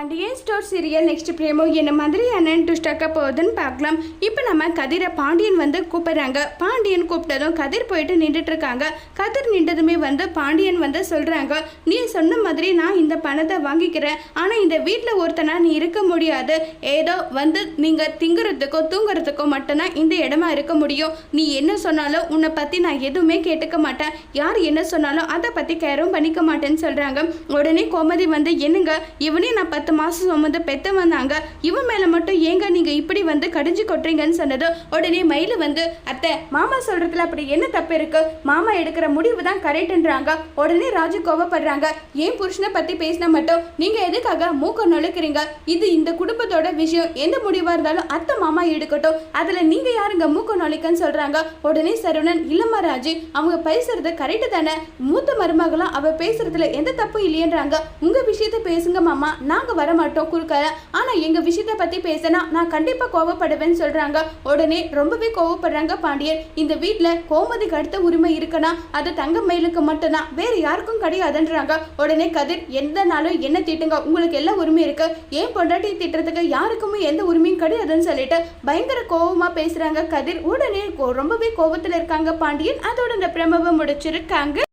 Pandian store serial next promo என்ன மாதிரி என்னன்னு டுஸ்டாக்க போகுதுன்னு பார்க்கலாம். இப்போ நம்ம கதிரை பாண்டியன் வந்து கூப்பிட்றாங்க. பாண்டியன் கூப்பிட்டதும் கதிர் போயிட்டு நின்றுட்டு இருக்காங்க கதிர் நின்றதுமே வந்து பாண்டியன் வந்து சொல்கிறாங்க நீ சொன்ன மாதிரி நான் இந்த பணத்தை வாங்கிக்கிறேன். ஆனால் இந்த வீட்டில் ஒருத்தனா நீ இருக்க முடியாது. ஏதோ வந்து நீங்கள் திங்குறதுக்கோ தூங்குறதுக்கோ மட்டும்தான் இந்த இடமா இருக்க முடியும். நீ என்ன சொன்னாலும் உன்னை பற்றி நான் எதுவுமே கேட்டுக்க மாட்டேன். யார் என்ன சொன்னாலும் அதை பற்றி கேரும் பண்ணிக்க மாட்டேன்னு சொல்கிறாங்க உடனே கோமதி வந்து என்னங்க? இவனே நான் பத்து மாதம் சுமந்து பெத்த வந்தாங்க. இவன் மேலே மட்டும் ஏங்க நீங்கள் இப்படி வந்து கடிஞ்சு கொட்டுறீங்கன்னு சொன்னது? உடனே மயிலு வந்து அத்தை மாமா சொல்கிறதுல அப்படி என்ன தப்பு இருக்கு? மாமா எடுக்கிற முடிவு தான் கரெக்டுன்றாங்க. உடனே ராஜு கோவப்படுறாங்க. ஏன் புருஷனை பற்றி பேசினா மட்டும்? நீங்கள் எதுக்காக மூக்க நுழைக்கிறீங்க? இது இந்த குடும்பத்தோட விஷயம். எந்த முடிவாக இருந்தாலும் அத்தை மாமா எடுக்கட்டும். அதில் நீங்கள் யாருங்க மூக்க நுழைக்கன்னு சொல்கிறாங்க உடனே சரவணன் இல்லம்மா ராஜு அவங்க பேசுறது கரெக்டு தானே? மூத்த மருமகளும் அவ பேசுறதுல எந்த தப்பும் இல்லையன்றாங்க. உங்க விஷயத்த பேசுங்க மாமா. நாங்க வரமாட்டோம் குறுக்கல. ஆனா எங்க விஷயத்த பத்தி பேசினா நான் கண்டிப்பா கோவப்படுவேன்னு சொல்றாங்க. உடனே ரொம்பவே கோவப்படுறாங்க பாண்டியன். இந்த வீட்டில் கோமதிக்கு அடுத்த உரிமை இருக்குன்னா அது தங்க மயிலுக்கு மட்டும்தான். வேற யாருக்கும் கிடையாதுன்றாங்க. உடனே கதிர் எந்த நாளும் என்ன திட்டுங்க? உங்களுக்கு எல்லா உரிமை இருக்கு. ஏன் பொண்டாட்டி திட்டுறதுக்கு யாருக்குமே எந்த உரிமையும் கிடையாதுன்னு சொல்லிட்டு பயங்கர கோபமா பேசுறாங்க கதிர். உடனே கோ- ரொம்பவே கோவத்துல இருக்காங்க பாண்டியன். அதோட இந்த பிரமவை முடிச்சிருக்காங்க.